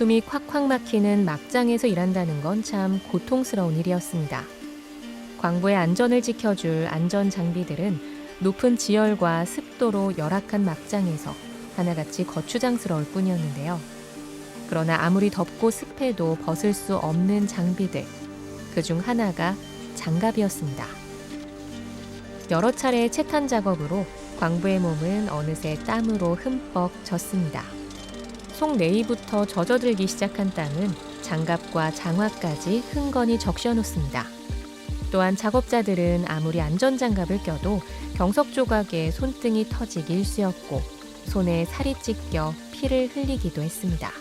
숨이 콱콱 막히는 막장에서 일한다는 건 참 고통스러운 일이었습니다. 광부의 안전을 지켜줄 안전 장비들은 높은 지열과 습도로 열악한 막장에서 하나같이 거추장스러울 뿐이었는데요. 그러나 아무리 덥고 습해도 벗을 수 없는 장비들, 그 중 하나가 장갑이었습니다. 여러 차례의 채탄 작업으로 광부의 몸은 어느새 땀으로 흠뻑 젖습니다. 속 내이부터 젖어들기 시작한 땀은 장갑과 장화까지 흥건히 적셔 놓습니다. 또한 작업자들은 아무리 안전장갑을 껴도 경석 조각에 손등이 터지기 일쑤였고 손에 살이 찢겨 피를 흘리기도 했습니다.